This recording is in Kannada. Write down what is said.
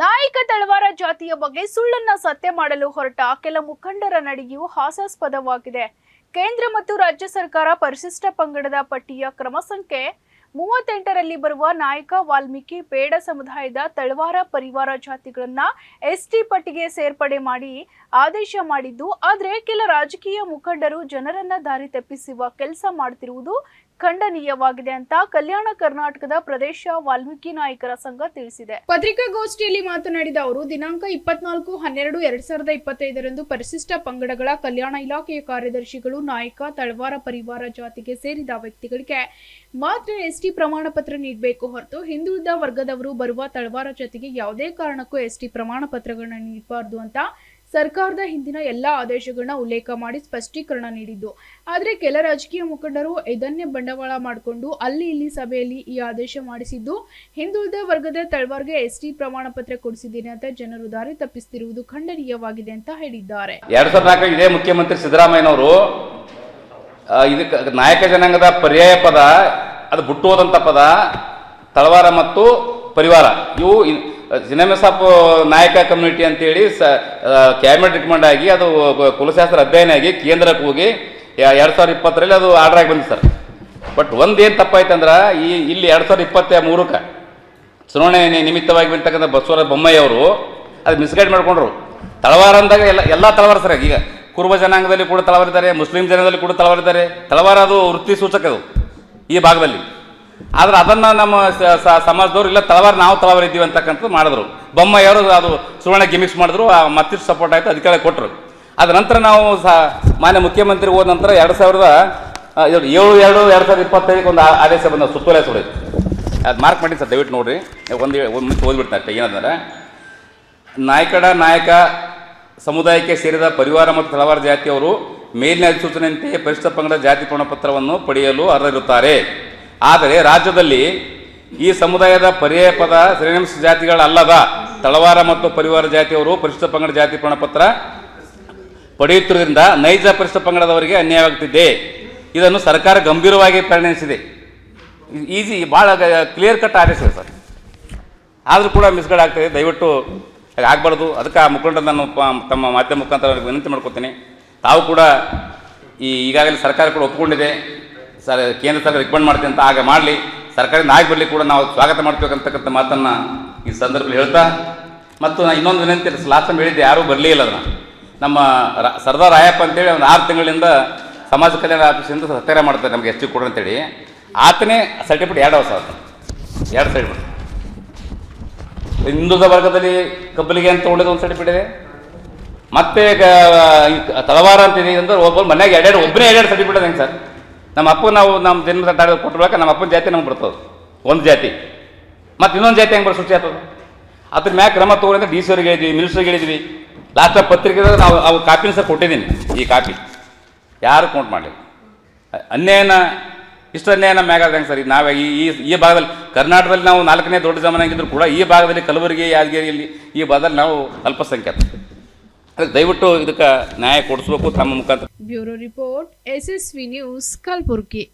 ನಾಯಕ ತಳವಾರ ಜಾತಿಯ ಬಗ್ಗೆ ಸುಳ್ಳನ್ನ ಸತ್ಯ ಮಾಡಲು ಹೊರಟ ಕೆಲ ಮುಖಂಡರ ನಡಿಗೆಯು ಹಾಸ್ಯಾಸ್ಪದವಾಗಿದೆ. ಕೇಂದ್ರ ಮತ್ತು ರಾಜ್ಯ ಸರ್ಕಾರ ಪರಿಶಿಷ್ಟ ಪಂಗಡದ ಪಟ್ಟಿಯ ಕ್ರಮ ಸಂಖ್ಯೆ ಮೂವತ್ತೆಂಟರಲ್ಲಿ ಬರುವ ನಾಯಕ ವಾಲ್ಮೀಕಿ ಬೇಡ ಸಮುದಾಯದ ತಳವಾರ ಪರಿವಾರ ಜಾತಿಗಳನ್ನ ಎಸ್ಟಿ ಪಟ್ಟಿಗೆ ಸೇರ್ಪಡೆ ಮಾಡಿ ಆದೇಶ ಮಾಡಿದ್ದು, ಆದರೆ ಕೆಲ ರಾಜಕೀಯ ಮುಖಂಡರು ಜನರನ್ನ ದಾರಿ ತಪ್ಪಿಸುವ ಕೆಲಸ ಮಾಡುತ್ತಿರುವುದು ಖಂಡನೀಯವಾಗಿದೆ ಅಂತ ಕಲ್ಯಾಣ ಕರ್ನಾಟಕದ ಪ್ರದೇಶ ವಾಲ್ಮೀಕಿ ನಾಯಕರ ಸಂಘ ತಿಳಿಸಿದೆ. ಪತ್ರಿಕಾಗೋಷ್ಠಿಯಲ್ಲಿ ಮಾತನಾಡಿದ ಅವರು, ದಿನಾಂಕ ಇಪ್ಪತ್ನಾಲ್ಕು ಹನ್ನೆರಡು ಎರಡ್ ಸಾವಿರದ ಇಪ್ಪತ್ತೈದರಂದು ಪರಿಶಿಷ್ಟ ಪಂಗಡಗಳ ಕಲ್ಯಾಣ ಇಲಾಖೆಯ ಕಾರ್ಯದರ್ಶಿಗಳು, ನಾಯಕ, ತಳವಾರ ಪರಿವಾರ ಜಾತಿಗೆ ಸೇರಿದ ವ್ಯಕ್ತಿಗಳಿಗೆ ಮಾತ್ರ ಎಸ್ಟಿ ಪ್ರಮಾಣ ಪತ್ರ ನೀಡಬೇಕು ಹೊರತು ಹಿಂದುಳಿದ ವರ್ಗದವರು ಬರುವ ತಳವಾರ ಜಾತಿಗೆ ಯಾವುದೇ ಕಾರಣಕ್ಕೂ ಎಸ್ಟಿ ಪ್ರಮಾಣ ಪತ್ರಗಳನ್ನು ನೀಡಬಾರದು ಅಂತ ಸರ್ಕಾರದ ಹಿಂದಿನ ಎಲ್ಲ ಆದೇಶಗಳನ್ನ ಉಲ್ಲೇಖ ಮಾಡಿ ಸ್ಪಷ್ಟೀಕರಣ ನೀಡಿದ್ದು. ಆದರೆ ಕೆಲ ರಾಜಕೀಯ ಮುಖಂಡರು ಇದನ್ನೇ ಬಂಡವಾಳ ಮಾಡಿಕೊಂಡು ಅಲ್ಲಿ ಇಲ್ಲಿ ಸಭೆಯಲ್ಲಿ ಈ ಆದೇಶ ಮಾಡಿಸಿದ್ದು. ಹಿಂದುಳಿದ ವರ್ಗದ ತಳವಾರ್ಗೆ ಎಸ್ಟಿ ಪ್ರಮಾಣ ಪತ್ರ ಕೊಡಿಸಿದ್ದೀನಿ ಅಂತ ಜನರು ದಾರಿ ತಪ್ಪಿಸುತ್ತಿರುವುದು ಖಂಡನೀಯವಾಗಿದೆ ಅಂತ ಹೇಳಿದ್ದಾರೆ. ಎರಡ್ ಸಾವಿರದ ಇದೇ ಮುಖ್ಯಮಂತ್ರಿ ಸಿದ್ದರಾಮಯ್ಯನವರು ಇದಕ್ಕೆ ನಾಯಕ ಜನಾಂಗದ ಪರ್ಯಾಯ ಪದ, ಅದು ಬುಟ್ಟು ಹೋದಂಥ ಪದ, ತಳವಾರ ಮತ್ತು ಪರಿವಾರ, ಇವು ಸಿನಿಮೆಸಾಪ್ ನಾಯಕ ಕಮ್ಯುನಿಟಿ ಅಂತೇಳಿ ಸ ಕ್ಯಾಬಿನೆಟ್ ರಿಕಮೆಂಡ್ ಆಗಿ ಅದು ಕುಲಶಾಸ್ತ್ರ ಅಧ್ಯಯನ ಆಗಿ ಕೇಂದ್ರಕ್ಕೆ ಹೋಗಿ ಎರಡು ಸಾವಿರದ ಇಪ್ಪತ್ತರಲ್ಲಿ ಅದು ಆರ್ಡರ್ ಆಗಿ ಬಂದಿದೆ ಸರ್. ಬಟ್ ಒಂದೇನು ತಪ್ಪಾಯ್ತಂದ್ರೆ ಈ, ಇಲ್ಲಿ ಎರಡು ಸಾವಿರದ ಇಪ್ಪತ್ತ ಮೂರಕ್ಕೆ ಚುನಾವಣೆ ನಿಮಿತ್ತವಾಗಿ ಬಂತಕ್ಕಂಥ ಬಸವರಾಜ ಬೊಮ್ಮಾಯಿ ಅವರು ಅದು ಮಿಸ್ಗೈಡ್ ಮಾಡಿಕೊಂಡ್ರು. ತಳವಾರ ಅಂದಾಗ ಎಲ್ಲ ಎಲ್ಲ ತಳವಾರ ಸರ್ ಈಗ ಕುರುಬ ಜನಾಂಗದಲ್ಲಿ ಕೂಡ ತಳವಾರಿದ್ದಾರೆ ಮುಸ್ಲಿಂ ಜನಾಂಗದಲ್ಲಿ ಕೂಡ ತಳವಾರಿದ್ದಾರೆ ತಳವಾರ ಅದು ವೃತ್ತಿ ಸೂಚಕ ಅದು ಈ ಭಾಗದಲ್ಲಿ. ಆದ್ರೆ ಅದನ್ನು ನಮ್ಮ ಸಮಾಜದವ್ರು ಇಲ್ಲ, ತಳವಾರ ನಾವು ತಳವಾರ ಇದ್ದೀವಿ ಅಂತಕ್ಕಂಥದ್ದು ಮಾಡಿದ್ರು. ಬೊಮ್ಮಾಯಿಯವರು ಅದು ಸುವರ್ಣ ಗಿಮಿಕ್ಸ್ ಮಾಡಿದ್ರು ಮತ್ತಿಷ್ಟು ಸಪೋರ್ಟ್ ಆಯಿತು ಅಧಿಕಾರ ಕೊಟ್ಟರು ಅದ ನಂತರ ನಾವು ಸಹ ಮಾನ್ಯ ಮುಖ್ಯಮಂತ್ರಿ ಹೋದ ನಂತರ ಎರಡು ಸಾವಿರದ ಏಳು, ಎರಡು ಎರಡು ಸಾವಿರದ ಇಪ್ಪತ್ತೈದಕ್ಕೆ ಒಂದು ಆದೇಶ ಬಂದ, ಸುತ್ತೋಲೆ ಸುಳಿತು ಅದು ಮಾರ್ಕ್ ಮಾಡಿ ಸರ್, ದಯವಿಟ್ಟು ನೋಡಿರಿ. ಒಂದು ಒಂದು ಓದ್ಬಿಡ್ತಾರೆ ಏನಂದ್ರೆ ನಾಯಕಡ ನಾಯಕ, ಸಮುದಾಯಕ್ಕೆ ಸೇರಿದ ಪರಿವಾರ ಮತ್ತು ತಳವಾರ ಜಾತಿಯವರು ಮೇಲಿನ ಅಧಿಸೂಚನೆಯಂತೆ ಪರಿಶಿಷ್ಟ ಪಂಗಡ ಜಾತಿ ಪ್ರಮಾಣಪತ್ರವನ್ನು ಪಡೆಯಲು ಅರ್ಹರಿರುತ್ತಾರೆ. ಆದರೆ ರಾಜ್ಯದಲ್ಲಿ ಈ ಸಮುದಾಯದ ಪರ್ಯಾಯ ಪದ ಶ್ರೇಣಿಂಶ ಜಾತಿಗಳಲ್ಲದ ತಳವಾರ ಮತ್ತು ಪರಿವಾರ ಜಾತಿಯವರು ಪರಿಶಿಷ್ಟ ಪಂಗಡ ಜಾತಿ ಪ್ರಮಾಣಪತ್ರ ಪಡೆಯುತ್ತಿರುವುದರಿಂದ ನೈಜ ಪರಿಶಿಷ್ಟ ಪಂಗಡದವರಿಗೆ ಅನ್ಯಾಯವಾಗುತ್ತಿದೆ. ಇದನ್ನು ಸರ್ಕಾರ ಗಂಭೀರವಾಗಿ ಪರಿಣಿಸಿದೆ ಈಸಿ ಭಾಳ ಕ್ಲಿಯರ್ ಕಟ್ ಆದೇಶ ಸರ್. ಆದರೂ ಕೂಡ ಮಿಸ್ಗೈಡ್ ಆಗ್ತದೆ ದಯವಿಟ್ಟು ಆಗಬಾರ್ದು. ಅದಕ್ಕೆ ಆ ಮುಖಂಡ ನಾನು ತಮ್ಮ ಮಾಧ್ಯಮ ಮುಖಾಂತರ ವಿನಂತಿ ಮಾಡ್ಕೊತೀನಿ. ತಾವು ಕೂಡ ಈ ಈಗಾಗಲೇ ಸರ್ಕಾರ ಕೂಡ ಒಪ್ಪಿಕೊಂಡಿದೆ. ಸರ್, ಕೇಂದ್ರ ಸರ್ಕಾರ ರಿಕಮೆಂಡ್ ಮಾಡ್ತೀನಿ ಅಂತ ಆಗ ಮಾಡಲಿ. ಸರ್ಕಾರದಿಂದ ಆಗಿ ಬರಲಿ ಕೂಡ ನಾವು ಸ್ವಾಗತ ಮಾಡ್ಬೇಕಂತಕ್ಕಂಥ ಮಾತನ್ನು ಈ ಸಂದರ್ಭದಲ್ಲಿ ಹೇಳ್ತಾ. ಮತ್ತು ನಾನು ಇನ್ನೊಂದು ವಿನಂತಿ ಲಾಸ್ಟ್ ಹೇಳಿದ್ದೆ ಯಾರೂ ಬರಲೇ ಇಲ್ಲ ಅದನ್ನು. ನಮ್ಮ ಸರ್ದಾರ್ ರಾಯಪ್ಪ ಅಂತೇಳಿ ಒಂದು ಆರು ತಿಂಗಳಿಂದ ಸಮಾಜ ಕಲ್ಯಾಣ ಆಫೀಸಿಂದ ಸತ್ಯಾರ ಮಾಡ್ತಾರೆ ನಮಗೆ ಎಷ್ಟು ಕೊಡು ಅಂತೇಳಿ. ಆತನೇ ಸರ್ಟಿಫಿಕೇಟ್ ಎರಡು ವರ್ಷ ಆತ ಎರಡು ಸರ್ಟಿಫಿಕೇಟ್ ಹಿಂದುಳಿದ ವರ್ಗದಲ್ಲಿ ಕಬ್ಬಲಿಗೆ ಅಂತ ಒಳ್ಳೇದು ಒಂದು ಸರ್ಟಿಫಿಕೇಟ್ ಇದೆ. ಮತ್ತೆ ತಳವಾರ ಅಂತ ಇದೆ ಅಂದ್ರೆ ಒಬ್ಬ ಮನ್ಯಾಗ ಎರಡೆರಡು ಒಬ್ಬನೇ ಎರಡೆರಡು ಸರ್ಟಿಫಿಕೇಟ್ ಹೆಂಗೆ ಸರ್ ನಮ್ಮ ಅಪ್ಪ ನಾವು ನಮ್ಮ ಜನ್ಮ ತಾಡ ಕೊಟ್ಟಿರುವಾಗ ನಮ್ಮ ಅಪ್ಪನ ಜಾತಿ ನಮ್ಗೆ ಬರ್ತದೆ. ಒಂದು ಜಾತಿ. ಮತ್ತು ಇನ್ನೊಂದು ಜಾತಿ ಹೆಂಗೆ ಬರೋ ಸೃಷ್ಟಿ ಆಗ್ತದೆ ಅದ್ರ ಮ್ಯಾಗ ಕ್ರಮ ತೊಗೊಂಡ್ರೆ ಡಿ ಸಿ ಅವ್ರಿಗೆ ಹೇಳಿದ್ವಿ ಮಿನಿಸ್ಟ್ರಿಗೆ ಹೇಳಿದ್ವಿ. ಲಾಸ್ಟ್ ಪತ್ರಿಕೆ ನಾವು ಅವ್ರು ಕಾಪಿನ ಸರ್ ಕೊಟ್ಟಿದ್ದೀನಿ ಈ ಕಾಪಿ. ಯಾರು ಕೌಂಟ್ ಮಾಡಲಿ ಅನ್ಯಾಯನ, ಇಷ್ಟು ಅನ್ಯಾಯನ ಮ್ಯಾಗ ಹೆಂಗೆ ಸರ್? ನಾವೇ ಈ ಈ ಭಾಗದಲ್ಲಿ ಕರ್ನಾಟಕದಲ್ಲಿ ನಾವು ನಾಲ್ಕನೇ ದೊಡ್ಡ ಜಮಾನಾಗಿದ್ರು ಕೂಡ ಈ ಭಾಗದಲ್ಲಿ ಕಲಬುರಗಿ, ಯಾದಗಿರಿಯಲ್ಲಿ ಈ ಭಾಗದಲ್ಲಿ ನಾವು ಅಲ್ಪಸಂಖ್ಯಾತ ಅದಕ್ಕೆ ದಯವಿಟ್ಟು ಇದಕ್ಕೆ ನ್ಯಾಯ ಕೊಡಿಸ್ಬೇಕು ತಮ್ಮ ಮುಖಾಂತರ. Bureau report SSV news Kalaburagi.